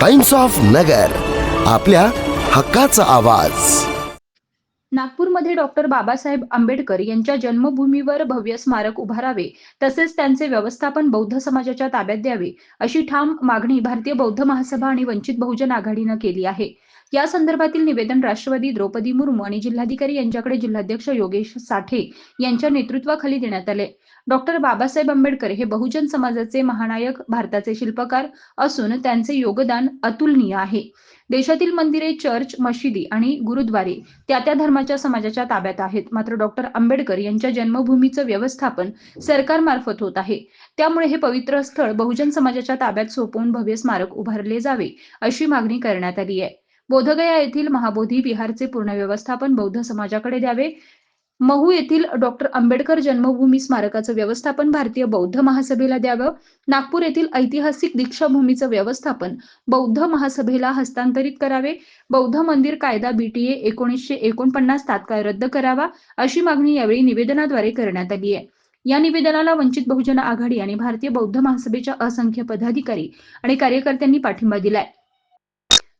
Times of Nagar आपल्या हक्काचा आवाज. नागपूरमध्ये डॉक्टर बाबासाहेब आंबेडकर यांच्या जन्मभूमीवर भव्य स्मारक उभारावे तसेच त्यांचे व्यवस्थापन बौद्ध समाजाच्या ताब्यात द्यावे अशी ठाम मागणी भारतीय बौद्ध महासभा आणि वंचित बहुजन आघाडीनं केली आहे. या संदर्भातील निवेदन राष्ट्रवादी द्रौपदी मुर्मू आणि जिल्हाधिकारी यांच्याकडे जिल्हाध्यक्ष योगेश साठे यांच्या नेतृत्वाखाली देण्यात आले. डॉक्टर बाबासाहेब आंबेडकर हे बहुजन समाजाचे महानायक भारताचे शिल्पकार असून त्यांचे योगदान अतुलनीय आहे. देशातील मंदिरे चर्च मशिदी आणि गुरुद्वारे त्या त्या धर्माच्या समाजाच्या ताब्यात आहेत. मात्र डॉक्टर आंबेडकर यांच्या जन्मभूमीचं व्यवस्थापन सरकारमार्फत होत आहे. त्यामुळे हे पवित्र स्थळ बहुजन समाजाच्या ताब्यात सोपवून भव्य स्मारक उभारले जावे अशी मागणी करण्यात आली आहे. बोधगया येथील महाबोधी विहारचे पूर्ण व्यवस्थापन बौद्ध समाजाकडे द्यावे महू येथील डॉक्टर आंबेडकर जन्मभूमी स्मारकाचं व्यवस्थापन भारतीय बौद्ध महासभेला द्यावं. नागपूर येथील ऐतिहासिक दीक्षाभूमीचं व्यवस्थापन बौद्ध महासभेला हस्तांतरित करावे. बौद्ध मंदिर कायदा बीटीए एकोणीसशे एकोणपन्नास तात्काळ रद्द करावा अशी मागणी यावेळी निवेदनाद्वारे करण्यात आली आहे. या निवेदनाला वंचित बहुजन आघाडी आणि भारतीय बौद्ध महासभेच्या असंख्य पदाधिकारी आणि कार्यकर्त्यांनी पाठिंबा दिलाय.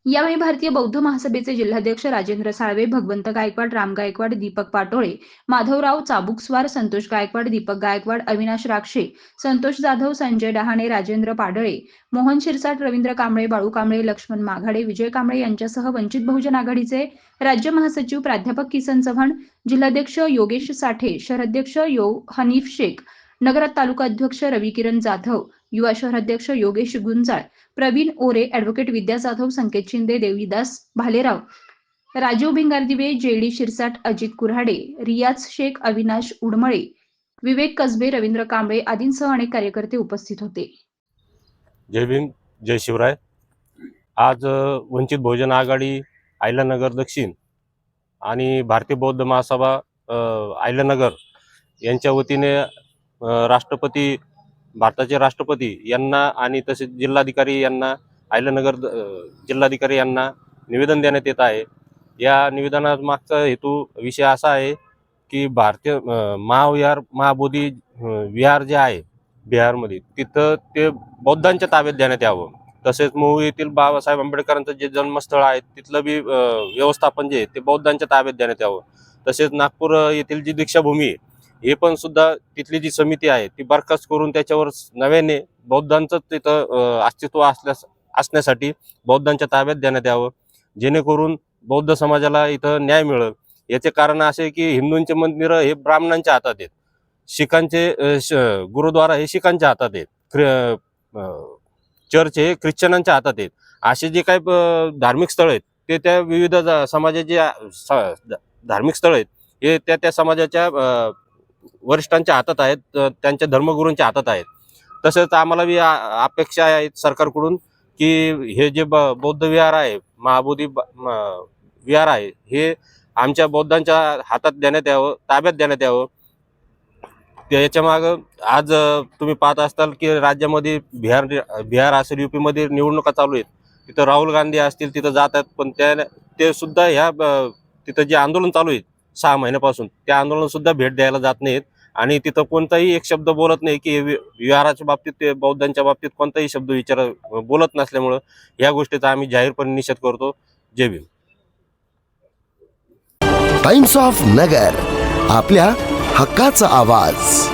यावेळी भारतीय बौद्ध महासभेचे जिल्हाध्यक्ष राजेंद्र साळवे भगवंत गायकवाड राम गायकवाड दीपक पाटोळे माधवराव चाबुकस्वार संतोष गायकवाड दीपक गायकवाड अविनाश राक्षे संतोष जाधव संजय डहाणे राजेंद्र पाडळे मोहन शिरसाट रवींद्र कांबळे बाळू कांबळे लक्ष्मण माघाडे विजय कांबळे यांच्यासह वंचित बहुजन आघाडीचे राज्य महासचिव प्राध्यापक किसन चव्हाण जिल्हाध्यक्ष योगेश साठे शहराध्यक्ष यो हनीफ शेख नगरात तालुका अध्यक्ष रवी किरण जाधव युवा शहराध्यक्ष योगेश गुंजाळ प्रवीण ओरे ऍडव्होकेट विद्या जाधव संकेत शिंदे देवीदास भालेराव राजीव भिंगारदिवे जेडी शिरसाट अजित कुऱ्हाडे रियाज शेख अविनाश उडमळे विवेक कसबे रवींद्र कांबळे आदींसह अनेक कार्यकर्ते उपस्थित होते. जय भीम जय शिवराय. आज वंचित बहुजन आघाडी आयलानगर दक्षिण आणि भारतीय बौद्ध महासभा आयलानगर यांच्या वतीने राष्ट्रपती भारताचे राष्ट्रपती यांना आणि तसेच जिल्हाधिकारी यांना आयलनगर जिल्हाधिकारी यांना निवेदन देण्यात येत आहे. या निवेदनामागचा हेतू विषय असा आहे की भारतीय महाविहार महाबोधी विहार जे आहे बिहारमध्ये तिथं ते बौद्धांच्या ताब्यात देण्यात यावं. तसेच मऊ येथील बाबासाहेब आंबेडकरांचं जे जन्मस्थळ आहे तिथलं बी व्यवस्थापन जे आहे ते बौद्धांच्या ताब्यात देण्यात यावं. तसेच नागपूर येथील जी दीक्षाभूमी आहे हे पण सुद्धा तिथली जी समिती आहे ती बरखास्त करून त्याच्यावर नव्याने बौद्धांचं तिथं अस्तित्व असल्यास असण्यासाठी बौद्धांच्या ताब्यात देण्यात यावं. जेणेकरून बौद्ध समाजाला इथं न्याय मिळेल. याचे कारण असे की हिंदूंचे मंदिरं हे ब्राह्मणांच्या हातात आहेत. शिखांचे श- गुरुद्वारा हे शिखांच्या हातात आहेत. चर्च हे ख्रिश्चनांच्या हातात आहेत. असे जे काही धार्मिक स्थळ आहेत ते त्या विविध समाजाचे स- धार्मिक स्थळ आहेत. हे त्या त्या समाजाच्या वरिष्ठांच्या हातात आहेत त्यांच्या धर्मगुरूंच्या हातात आहेत. तसंच आम्हाला बी अपेक्षा आहेत सरकारकडून की हे जे ब- बौद्ध विहार आहे महाबोधी विहार आहे हे आमच्या बौद्धांच्या हातात देण्यात यावं ताब्यात देण्यात यावं. त्या- मागं आज तुम्ही पाहत असताल की राज्यामध्ये बिहार बिहार असेल युपीमध्ये निवडणुका चालू आहेत. तिथं राहुल गांधी असतील तिथं जातात पण त्या ते सुद्धा ह्या तिथं जे आंदोलन चालू आहेत सहा महिन्यापासून. त्या आंदोलन सुद्धा भेट द्यायला जात नाहीत. आणि तिथं कोणताही एक शब्द बोलत नाही की वि- विहाराच्या बाबतीत ते बौद्धांच्या बाबतीत कोणताही शब्द विचार बोलत नसल्यामुळं या गोष्टीचा आम्ही जाहीरपणे निषेध करतो. जय भीम. टाइम्स ऑफ नगर आपल्या हक्काचा आवाज.